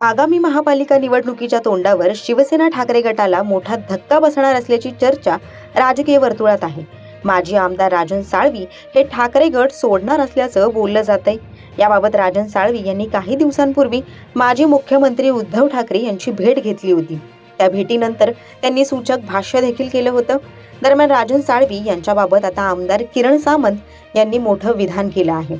आगामी महापालिका निवडणुकीच्या तोंडावर शिवसेना ठाकरे गटाला मोठा धक्का बसणार असल्याची चर्चा राजकीय वर्तुळात आहे. माजी आमदार राजन साळवी हे ठाकरे गट सोडणार असल्याचं बोललं जातंय. याबाबत राजन साळवी यांनी काही दिवसांपूर्वी माजी मुख्यमंत्री उद्धव ठाकरे यांची भेट घेतली होती. त्या भेटीनंतर त्यांनी सूचक भाष्य देखील केलं होतं. दरम्यान राजन साळवी यांच्याबाबत आता आमदार किरण सामंत यांनी मोठं विधान केलं आहे.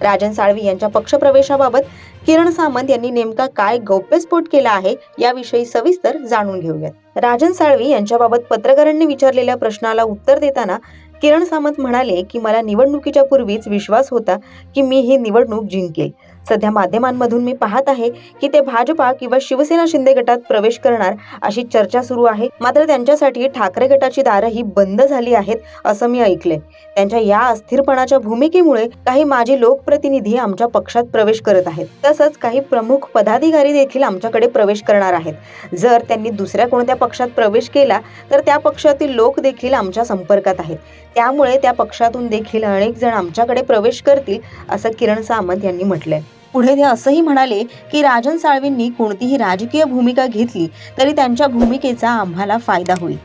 राजन साळवी यांच्या पक्षप्रवेशाबाबत किरण सामंत यांनी नेमका काय गौप्यस्फोट केला आहे याविषयी सविस्तर जाणून घेऊयात. राजन साळवी यांच्याबाबत पत्रकारांनी विचारलेल्या प्रश्नाला उत्तर देताना किरण सामंत म्हणाले की मला निवडणुकीच्या पूर्वीच विश्वास होता की मी ही निवडणूक जिंकेल. सध्या माध्यमांमधून मी पाहत आहे की ते भाजपा किंवा शिवसेना शिंदे गटात प्रवेश करणार अशी चर्चा सुरू आहे. मात्र त्यांच्यासाठी ठाकरे गटाची दारं ही बंद झाली आहेत असं मी ऐकलंय. त्यांच्या या अस्थिरपणाच्या भूमिकेमुळे काही माजी लोकप्रतिनिधी आमच्या पक्षात प्रवेश करत आहेत. तसंच काही प्रमुख पदाधिकारी देखील आमच्याकडे प्रवेश करणार आहेत. जर त्यांनी दुसऱ्या कोणत्या पक्षात प्रवेश केला तर त्या पक्षातील लोक देखील आमच्या संपर्कात आहेत. त्यामुळे त्या पक्षातून देखील अनेक जण आमच्याकडे प्रवेश करतील असं किरण सामंत यांनी म्हटलंय. पुढे ते असंही म्हणाले की राजन साळवींनी कोणतीही राजकीय भूमिका घेतली तरी त्यांच्या भूमिकेचा आम्हाला फायदा होईल.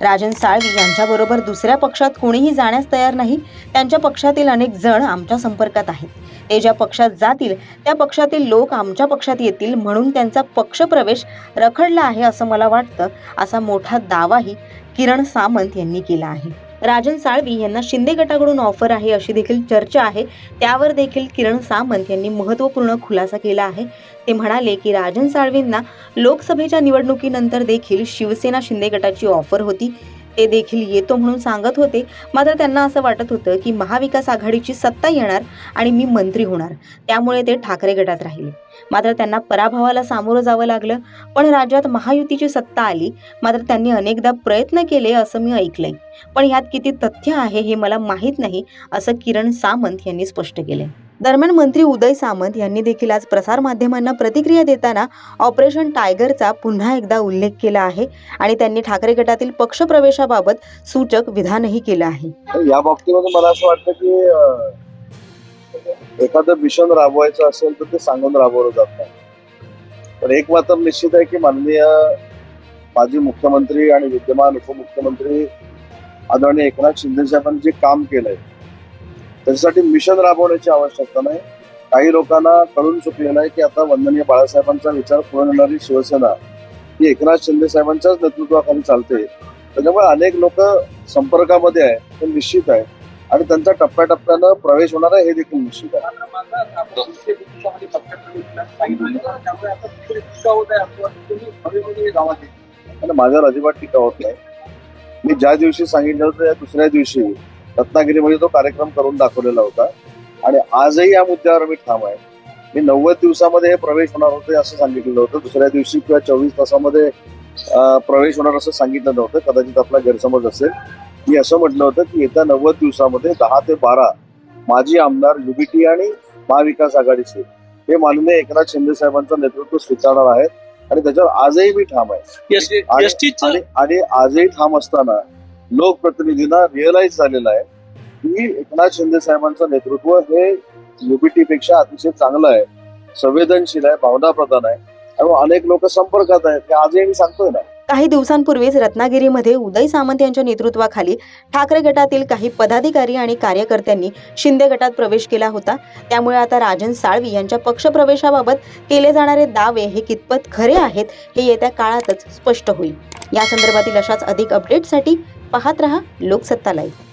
राजन साळवी यांच्याबरोबर दुसऱ्या पक्षात कोणीही जाण्यास तयार नाही. त्यांच्या पक्षातील अनेक जण आमच्या संपर्कात आहेत. ते ज्या पक्षात जातील त्या पक्षातील लोक आमच्या पक्षात येतील म्हणून त्यांचा पक्षप्रवेश रखडला आहे असं मला वाटतं असा मोठा दावाही किरण सामंत यांनी केला आहे. राजन साळवी यांना शिंदे गटाकडून ऑफर आहे अशी देखील चर्चा आहे. त्यावर देखील किरण सामंत यांनी महत्त्वपूर्ण खुलासा केला आहे. ते म्हणाले की राजन साळवींना लोकसभेच्या निवडणुकीनंतर देखील शिवसेना शिंदे गटाची ऑफर होती. ते देखील येतो म्हणून सांगत होते. मात्र त्यांना असं वाटत होतं की महाविकास आघाडीची सत्ता येणार आणि मी मंत्री होणार. त्यामुळे ते ठाकरे गटात राहिले. मात्र त्यांना पराभवाला सामोरं जावं लागलं. पण राज्यात महायुतीची सत्ता आली. मात्र त्यांनी अनेकदा प्रयत्न केले असं मी ऐकलंय. पण यात किती तथ्य आहे हे मला माहीत नाही असं किरण सामंत यांनी स्पष्ट केलंय. दरम्यान मंत्री उदय सामंत यांनी देखील आज प्रसारमाध्यमांना प्रतिक्रिया देताना ऑपरेशन टायगरचा पुन्हा एकदा उल्लेख केला आहे आणि त्यांनी ठाकरे गटातील पक्षप्रवेशाबाबत सूचक विधानही केलं आहे. तर या बाबतीमध्ये मला असं वाटतं की एखादं मिशन राबवायचं असेल तर ते सांगून राबवलं जात नाही. पण एक मात्र निश्चित आहे की माननीय माजी मुख्यमंत्री आणि विद्यमान उपमुख्यमंत्री आदरणीय एकनाथ शिंदे साहेबांनी जे काम केलंय त्याच्यासाठी मिशन राबवण्याची आवश्यकता नाही. काही लोकांना कळून चुकलेलं आहे की आता वंदनीय बाळासाहेबांचा विचार पुढे नेणारी शिवसेना ही एकनाथ शिंदे साहेबांच्याच नेतृत्वाखाली चालते. त्याच्यामुळे अनेक लोक संपर्कामध्ये आहे हे निश्चित आहे आणि त्यांचा टप्प्याटप्प्यानं प्रवेश होणार आहे हे देखील निश्चित आहे. माझ्यावर अजिबात टीका होत नाही. मी ज्या दिवशी सांगितलं होतं त्या दुसऱ्या दिवशी रत्नागिरीमध्ये तो कार्यक्रम करून दाखवलेला होता. आणि आजही या मुद्द्यावर मी ठाम आहे. मी नव्वद दिवसामध्ये हे प्रवेश होणार होते असं सांगितलेलं होतं दुसऱ्या दिवशी किंवा चोवीस तासामध्ये प्रवेश होणार असं सांगितलं नव्हतं. कदाचित आपला गैरसमज असेल. मी असं म्हटलं होतं की येत्या नव्वद दिवसामध्ये दहा ते बारा माजी आमदार युबीटी आणि महाविकास आघाडीचे हे माननीय एकनाथ शिंदे साहेबांचं नेतृत्व स्वीकारणार आहेत. आणि त्याच्यावर आजही मी ठाम आहे. आणि आजही ठाम असताना लोकप्रतिनिधींना रिअलाइज झालेलं आहे की एकनाथ शिंदे साहेबांचं नेतृत्व हे युबीटी पेक्षा अतिशय चांगलं आहे. संवेदनशील आहे भावना प्रधान आहे. आणि अनेक लोक संपर्कात आहेत ते आजही मी सांगतोय ना. काही दिवसांपूर्वीच रत्नागिरीमध्ये उदय सामंत यांच्या नेतृत्वाखाली ठाकरे गटातील काही पदाधिकारी आणि कार्यकर्त्यांनी शिंदे गटात प्रवेश केला होता. त्यामुळे आता राजन साळवी यांच्या पक्षप्रवेशाबाबत केले जाणारे दावे हे कितपत खरे आहेत हे येत्या काळातच स्पष्ट होईल. या संदर्भातील अशाच अधिक अपडेटसाठी पाहत रहा लोकसत्ता लाईव्ह